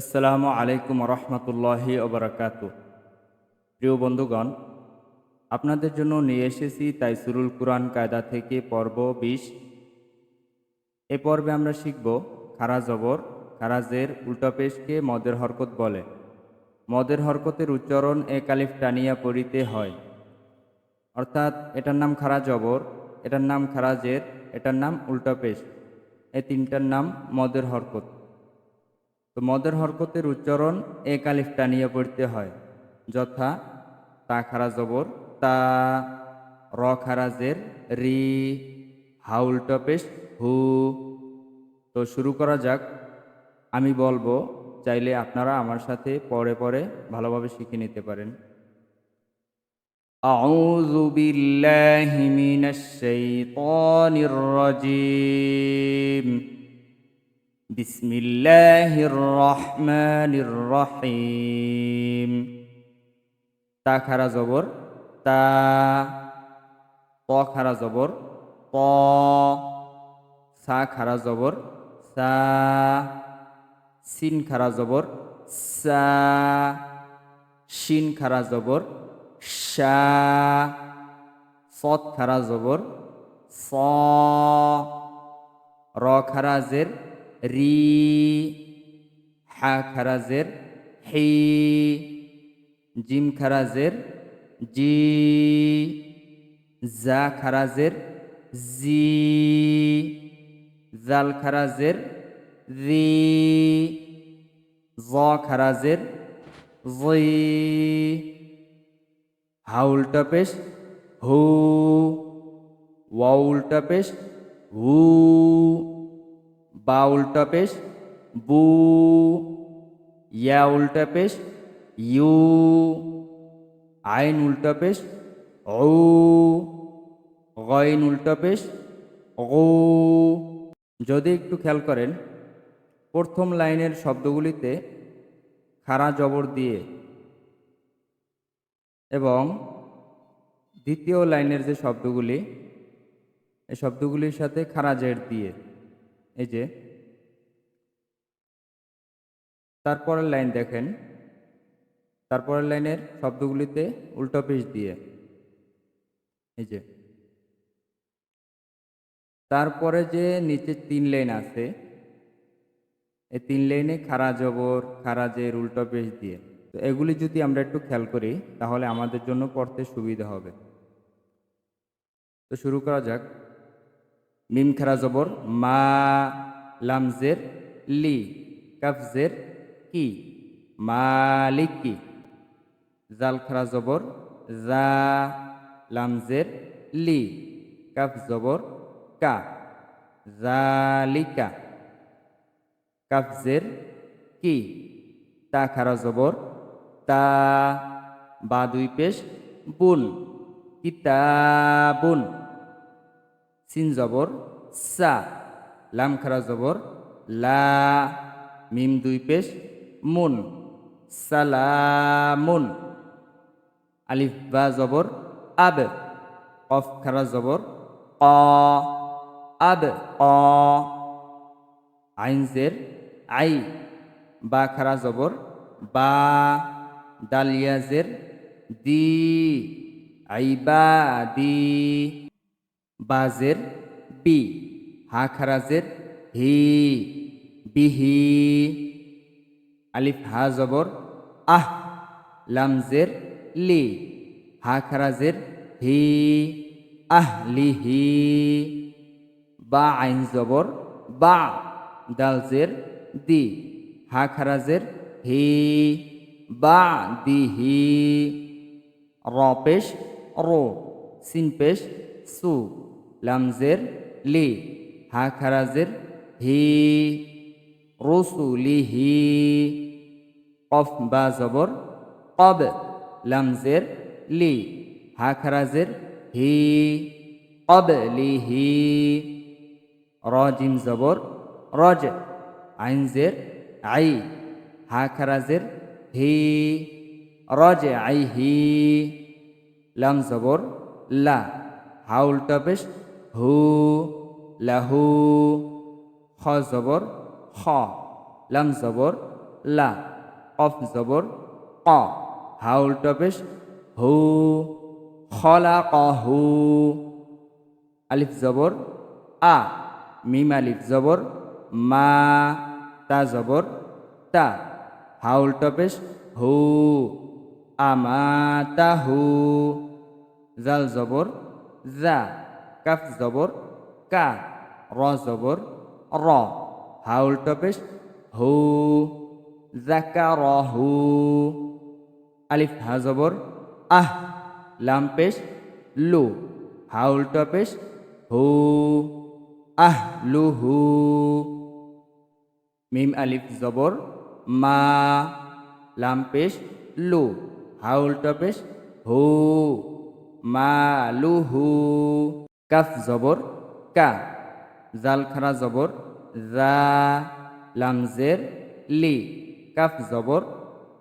আসসালামু আলাইকুম রহমতুল্লাহি ওবরাকাত প্রিয় বন্ধুগণ, আপনাদের জন্য নিয়ে এসেছি তাইসুরুল কুরআন কায়দা থেকে পর্ব বিশ। এ পর্বে আমরা শিখব খারা জবর, খারাজের উল্টাপেশকে মদের হরকত বলে। মদের হরকতের উচ্চারণ এ কালিফ টানিয়া পড়িতে হয়। অর্থাৎ এটার নাম খারা জবর, এটার নাম খারাজের, এটার নাম উল্টাপেশ এ তিনটার নাম মদের হরকত। তো মদের হরকতের উচ্চারণ এ কালিফ টানিয়ে পড়তে হয় যথা তা খারা জবর তা র খারাজের রি হাউল টপেশ হু তো শুরু করা যাক আমি বলবো চাইলে আপনারা আমার সাথে পরে পরে ভালোভাবে শিখে নিতে পারেন أعوذ بالله من الشيطان الرجيم بسم الله الرحمن الرحيم তা খারা জবর তা ত খারা জবর ত সা খারা জবর সা সিন খারা জবর সা শিন খারা জবর শা সৎ খারা জবর স র খারাজের রি, হা খারাজের, হি, জিম খারাজের, জি, জা খারাজের, জি, জাল খারাজের, রি, জ খারাজের, জি হাউল টপেশ হু ওয়াউল টপেশ হু বা উল্টা পেশ, বু, ইয়া উল্টা পেশ, ইউ, আইন উল্টা পেশ ও গইন উল্টা পেশ ও যদি একটু খেয়াল করেন, প্রথম লাইনের শব্দগুলিতে খাড়া জবর দিয়ে এবং দ্বিতীয় লাইনের যে শব্দগুলি এই শব্দগুলির সাথে খাড়া জের দিয়ে এই যে, তারপরের লাইন দেখেন। তারপরের লাইনের শব্দগুলিতে উল্টো পেশ দিয়ে, এই যে। তারপরে যে নিচে তিন লাইন আছে, এই তিন লাইনে খারা জবর খারাজের উল্টো পেশ দিয়ে। তো এগুলি যদি আমরা একটু খেয়াল করি, তাহলে আমাদের জন্য পড়তে সুবিধা হবে। তো শুরু করা যাক। মিম খারা জবর, মা, লামজের, লি, কাফজের, কি, মালিকি। জাল খারা জবর, জা, লামজের, লি, কাফ জবর, কা, জালিকা। কাফজের, কি, তা খারা জবর, তা, বা দুই পেশ বুন কিতাবুন। সিন জবর, সা, লাম খারা জবর, লা, মিম দুই পেশ, মুন, সালামুন, আলিফ বা জবর, আব, কফ খারা জবর অ আব, অ আইনজের আই, বা খারা জবর, বা দালিয়াজের দি আইবা দি। বাজের বি হা খারাজের হি, বিহি, আলিফ, হা, জবর, আহ, লামজের লি হা খারাজের হি, আহ লিহি বা, আইন জবর, বা, দালজের দি হা খারাজের হি, বা দিহি র, পেশ, রো, সিন, পেশ, সু। লামজের লি হা খারাজের হি, রসুলিহি, কফ বা জবর, কব, লামজের লি হা খারাজের হি কব লিহি রজিম জবর, রজ, আইনজের আই হা খারাজের হি, রজ আই হি লাম জবর, লা, হাউল টপেশ হু, লাহু, খ জবর খ। লাম জবর লা। কফ জবর ক। হাউল টপেশ হু। খলা কহু আলিফ জবর আ। মিম আলিফ জবর মা। তা জবর তা। হাউল টপেশ হু। আমাতাহু জাল জবর জা। কাফ জবর, কা, র জবর, র। হাউল টপেশ হু জাকারহু আলিফ, হা জবর, আহ। লাম পেশ, লু। হাউল টপেশ হু, আহ লুহু মিম, আলিফ, জবর, মা। লাম পেশ, লু। হাউল টপেশ হু, মা লুহু কাফ জবর, কা জাল খারা জবর, জা, লামজের, লি, কাফ জবর,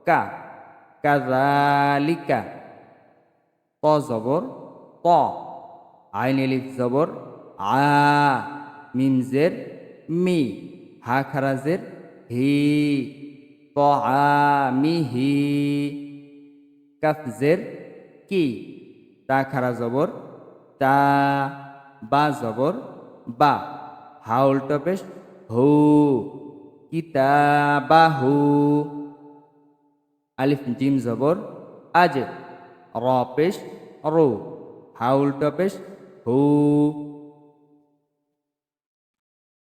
কা কাজালিকা ত জবর, ত, আইন এলিফ জবর, আ, মিমজের, মি, হা খারাজের, হি, ত আমিহি কাফজের, কি, তা খারা জবর তা, বা জবর বা। হাউল টপেশ হু। কিতাবাহু আলিফ, জিম জবর আজ র পেশ রো হাউল টপেশ হু।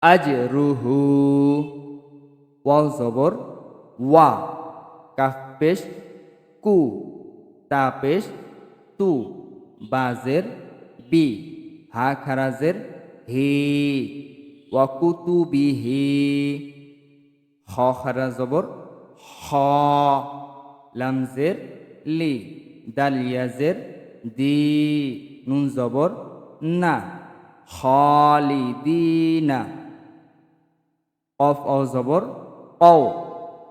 আজ রুহু ওয়াও জবর ওয়া কাফ পেশ, কু। তা পেশ, তু। বাজের বি, হা খারাজের হি ওয়াকুতু বিহি খ খারা জবর হ, লামজের লি দালিয়াজের দি, নুন জবর না, খালিদিনা, অফ অ জবর অ,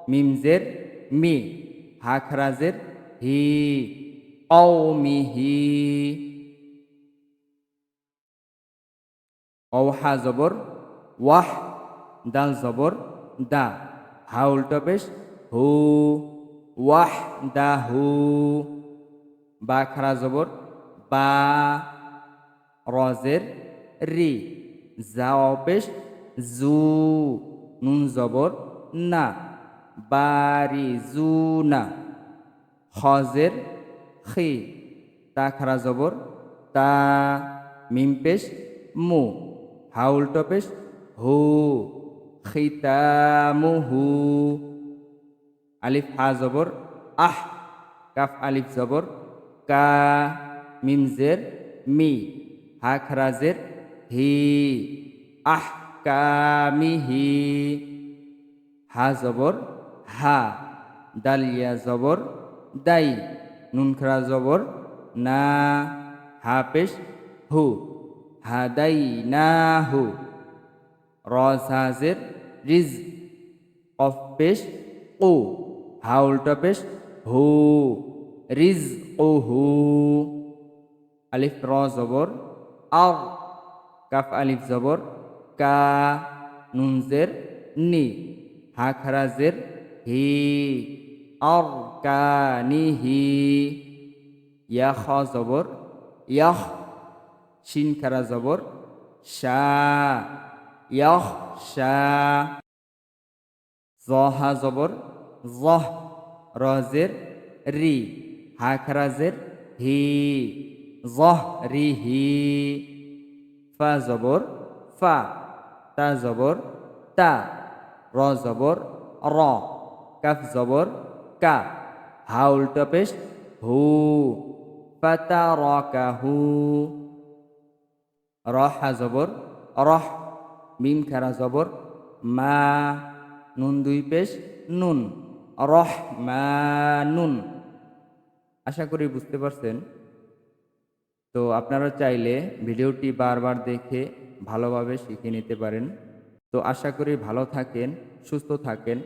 মিমজের মি হাখরাজের হি, অ মিহি অহা জবর, ওয়াহ, দাল জবর, দা, হা হাউল টপেশ হু, ওয়াহ, দা, হু, বা খারা জবর, বা, রজের, রি, যা অপেশ, জু, নুন জবর, না বারি জু, না, হজের, খি, তা খারা জবর, তা, মিম পেশ, মু হাউল টপেশ হু খিতামুহু আলিফ হা জবর আহ কাফ আলিফ জবর কা মিমজের মি হা খরাজের হি আহ কামিহি হা জবর হা দালিয়া জবর দাই নুন খরা জবর না হা পেশ হু হাদাই না হু রসাজের রিজ অফ পেশ ও হাউলটা পেশ হু, রিজ ও হু। আলিফ র জবর, আও, কাফ আলিফ জবর, কা, নুনজের নি, হা খারাজের হি আর কানিহি ইয়া খ জবর, ইয়াহ শিন খারা জবর, শা, ইয়াহ, শা, জহা জবর, জহ, রজের রি, হা খারাজের হি, জহ, রি, হি, ফা জবর, ফা, তা জবর, তা, র জবর, র, কাফ জবর, কা, হা উল্টো পেশ হু ফাতা র কাহু রহা জবর, রহ, মিম খারা জবর, মা, নুন দুই পেশ, নুন, রহ, মা, নুন। আশা করি বুঝতে পারছেন? তো আপনারা চাইলে ভিডিওটি বারবার দেখে ভালোভাবে শিখে নিতে পারেন। তো আশা করি ভালো থাকেন, সুস্থ থাকেন।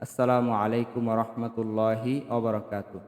আসসালামু আলাইকুম রহমতুল্লাহি অবরাকাতু